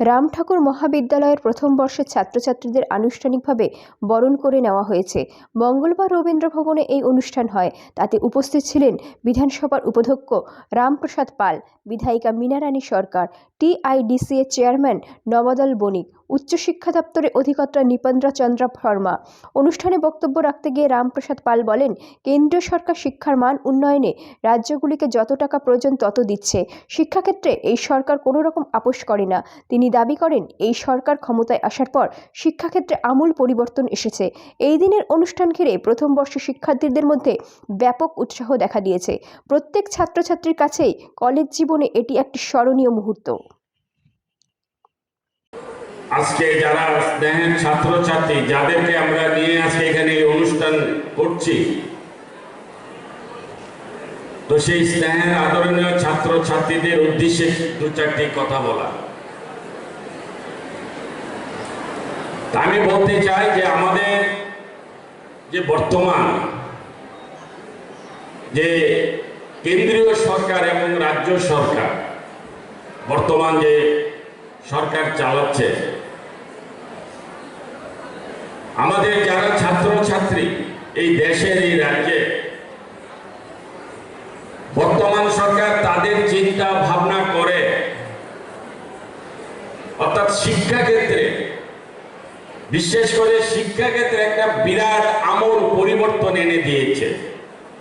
রাম ঠাকুর মহাবিদ্যালয়ের প্রথম বর্ষের ছাত্রছাত্রীদের আনুষ্ঠানিকভাবে বরণ করে নেওয়া হয়েছে। মঙ্গলবার রবীন্দ্র ভবনে এই অনুষ্ঠান হয়। তাতে উপস্থিত ছিলেন বিধানসভার উপাধ্যক্ষ রামপ্রসাদ পাল, বিধায়িকা মীনারানী সরকার টিআইডিসি এর চেয়ারম্যান নবদল বণিক উচ্চশিক্ষা দপ্তরের অধিকর্তা নিপেন্দ্র চন্দ্র শর্মা অনুষ্ঠানে বক্তব্য রাখতে গিয়ে রামপ্রসাদ পাল বলেন, কেন্দ্রীয় সরকার শিক্ষার মান উন্নয়নে রাজ্যগুলিকে যত টাকা প্রয়োজন তত দিচ্ছে। শিক্ষাক্ষেত্রে এই সরকার কোনো রকম আপোষ করে না। তিনি দাবি করেন, এই সরকার ক্ষমতায় আসার পর শিক্ষাক্ষেত্রে আমূল পরিবর্তন এসেছে। এই দিনের অনুষ্ঠান ঘিরে প্রথম বর্ষ শিক্ষার্থীদের মধ্যে ব্যাপক উৎসাহ দেখা দিয়েছে। প্রত্যেক ছাত্রছাত্রীর কাছেই কলেজ জীবনে এটি একটি স্মরণীয় মুহূর্ত। আজকে যারা স্নেহের ছাত্রছাত্রী, যাদেরকে আমরা নিয়ে আজকে এখানে এই অনুষ্ঠান করছি, তো সেই স্নেহের, আদরণীয় ছাত্রছাত্রীদের উদ্দেশ্যে দু চারটি কথা বলা। আমি বলতে চাই যে আমাদের যে বর্তমান যে কেন্দ্রীয় সরকার এবং রাজ্য সরকার, বর্তমান যে সরকার চালাচ্ছে আমাদের যারা ছাত্র ছাত্রী, এই দেশের, এই রাজ্যে বর্তমান সরকার তাদের চিন্তা ভাবনা করে, অর্থাৎ শিক্ষাক্ষেত্রে, বিশেষ করে শিক্ষাক্ষেত্রে একটা বিরাট আমল পরিবর্তন এনে দিয়েছে।